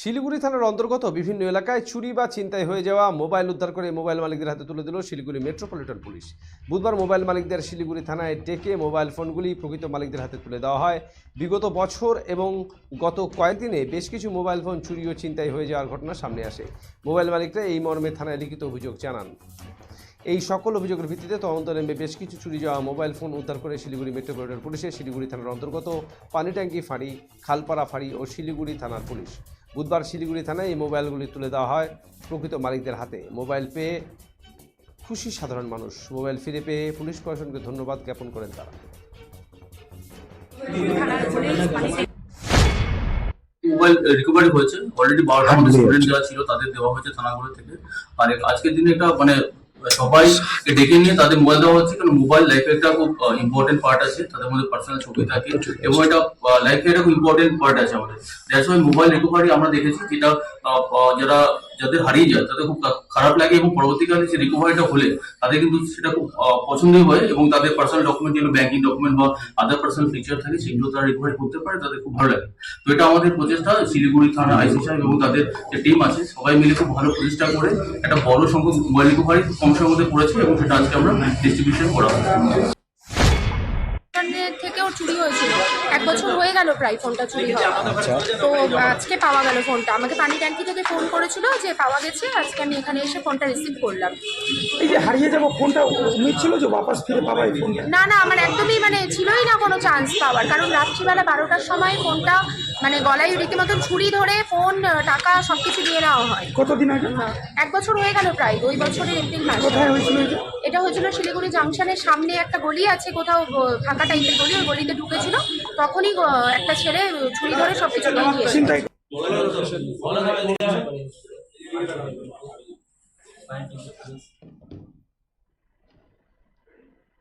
শিলিগুড়ি থানার অন্তর্গত বিভিন্ন এলাকায় চুরি বা চিন্তায় হয়ে যাওয়া মোবাইল উদ্ধার করে মোবাইল মালিকদের হাতে তুলে দিল শিলিগুড়ি মেট্রোপলিটন পুলিশ। বুধবার মোবাইল মালিকদের শিলিগুড়ি থানায় ডেকে মোবাইল ফোনগুলি প্রকৃত মালিকদের হাতে তুলে দেওয়া হয়। বিগত বছর এবং গত কয়েকদিনে বেশ কিছু মোবাইল ফোন চুরি ও চিন্তায় হয়ে যাওয়ার ঘটনা সামনে আসে। মোবাইল মালিকরা এই মর্মে থানায় লিখিত অভিযোগ জানান। এই সকল অভিযোগের ভিত্তিতে তদন্ত নেমে বেশ কিছু চুরি যাওয়া মোবাইল ফোন উদ্ধার করে শিলিগুড়ি মেট্রোপলিটন পুলিশের শিলিগুড়ি থানার অন্তর্গত পানিট্যাঙ্কি ফাঁড়ি, খালপাড়া, ফাঁড়ি ও শিলিগুড়ি থানার পুলিশ। বুধবার শিলিগুড়ি থানায় এই মোবাইলগুলি তুলে দেওয়া হয় প্রকৃত মালিকদের হাতে। মোবাইল পেয়ে খুশি সাধারণ মানুষ। মোবাইল ফিরে পেয়ে পুলিশ প্রশাসনকে ধন্যবাদ জ্ঞাপন করেন তারা। মোবাইল রিকভারি হয়েছে। অলরেডি বারোটা আমাদের স্টুডেন্ট যারা ছিল তাদের দেওয়া হয়েছে থানাগুলো থেকে। আর আজকের দিনে এটা মানে সবাই ডেকে নিয়ে তাদের মোবাইল দেওয়া হচ্ছে কারণ মোবাইল লাইফে একটা খুব ইম্পর্টেন্ট পার্ট আছে। তাদের মধ্যে পার্সোনাল ছবি থাকে। এবং এটা লাইফে এটা খুব ইম্পর্টেন্ট পার্ট আছে আমাদের। দ্যাটস ওয়াই মোবাইল রিকভারি আমরা দেখেছি যেটা যারা, যাদের হারিয়ে যায়, তাদের খুব খারাপ লাগে এবং পরবর্তীকালে যে রিকভারিটা হলে তাদের কিন্তু সেটা খুব পছন্দই হয় এবং তাদের পার্সোনাল ডকুমেন্ট যেগুলো ব্যাঙ্কিং ডকুমেন্ট বা আদার পার্সোনাল ফিচার থাকে, সেগুলো তারা রিকভারি করতে পারে, তাদের খুব ভালো লাগে। তো এটা আমাদের প্রচেষ্টা, শিলিগুড়ি থানা আইসি সাহেব এবং তাদের যে টিম আছে, সবাই মিলে খুব ভালো প্রচেষ্টা করে একটা বড় সংখ্যক মোবাইল রিকভারি কম সময়ের মধ্যে করেছে এবং সেটা আজকে আমরা ডিস্ট্রিবিউশন করা হবে থেকেও চুরি হয়েছিল। এক বছর হয়ে গেল প্রায় ফোনটা চুরি হওয়া তো আজকে পাওয়া গেল ফোনটা। আমাকে পানি ট্যাঙ্কি থেকে ফোন করেছিল যে পাওয়া গেছে আজকে আমি এখানে এসে ফোনটা রিসিভ করলাম। এই যে হারিয়ে যাব ফোনটা উমিদ ছিল যে ফিরে পাবা এই ফোনটা? না না আমার একদমই মানে ছিলই না কোনো চান্স পাওয়ার। কারণ রাত্রিবেলা বারোটার সময় ফোনটা মানে গলায় রীতিমতন ছুরি ধরে ফোন টাকা সব কিছু দিয়ে নেওয়া হয়। কতদিন আগে? এক বছর হয়ে গেল প্রায় ওই বছরের এপ্রিল মাস কোথায় হয়েছিল এটা? হয়েছিল শিলিগুড়ি জাংশনের সামনে একটা গলি আছে কোথাও ফাঁকা টাইপের গলি ওই গলিতে ঢুকেছিল। তখনই একটা ছেলে ছুরি ধরে সব কিছু নিয়ে গিয়েছে চিন্তাই